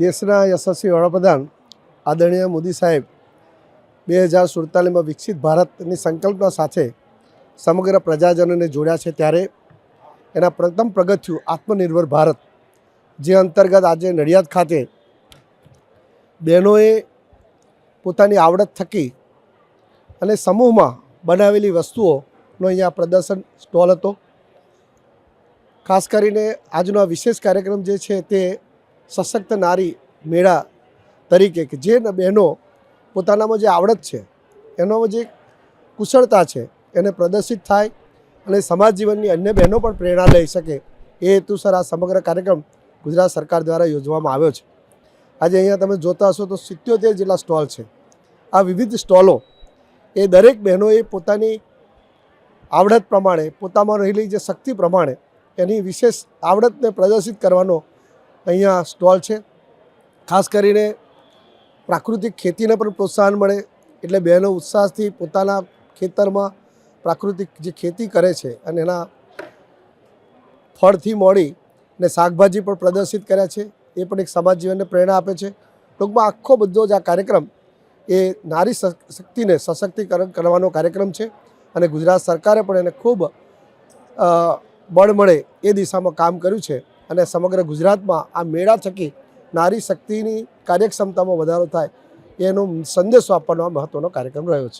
દેશના યશસ્વી વડાપ્રધાન આદરણીય મોદી સાહેબ બે હજાર સુડતાલીસમાં વિકસિત ભારતની સંકલ્પના સાથે સમગ્ર પ્રજાજનોને જોડ્યા છે ત્યારે એના પ્રથમ પગથિયું આત્મનિર્ભર ભારત, જે અંતર્ગત આજે નડિયાદ ખાતે બહેનોએ પોતાની આવડત થકી અને સમૂહમાં બનાવેલી વસ્તુઓનો અહીંયા પ્રદર્શન સ્ટોલ હતો. ખાસ કરીને આજનો આ વિશેષ કાર્યક્રમ જે છે તે સશક્ત નારી મેળા તરીકે કે જે બહેનો પોતાનામાં જે આવડત છે એનો જે કુશળતા છે, એને પ્રદર્શિત થાય અને સમાજ જીવનની અન્ય બહેનો પણ પ્રેરણા લઈ શકે, એ હેતુસર આ સમગ્ર કાર્યક્રમ ગુજરાત સરકાર દ્વારા યોજવામાં આવ્યો છે. આજે અહીંયા તમે જોતા હશો તો સિત્યોતેર જેટલા સ્ટોલ છે. આ વિવિધ સ્ટોલો એ દરેક બહેનોએ પોતાની આવડત પ્રમાણે, પોતામાં રહેલી જે શક્તિ પ્રમાણે એની વિશેષ આવડતને પ્રદર્શિત કરવાનો અહીંયા સ્ટોલ છે. ખાસ કરીને પ્રાકૃતિક ખેતીને પણ પ્રોત્સાહન મળે એટલે બહેનો ઉત્સાહથી પોતાના ખેતરમાં પ્રાકૃતિક જે ખેતી કરે છે અને એના ફળથી મોડી ને શાકભાજી પણ પ્રદર્શિત કર્યા છે. એ પણ એક સમાજ જીવનને પ્રેરણા આપે છે. ટૂંકમાં આખો બધો જ આ કાર્યક્રમ એ નારી શક- શક્તિને સશક્તિકરણ કરવાનો કાર્યક્રમ છે અને ગુજરાત સરકારે પણ એને ખૂબ બળ મળે એ દિશામાં કામ કર્યું છે. અને સમગ્ર ગુજરાતમાં આ મેળા થકી નારી શક્તિની કાર્યક્ષમતામાં વધારો થાય એનો સંદેશો આપવાનો આ મહત્ત્વનો કાર્યક્રમ રહ્યો છે.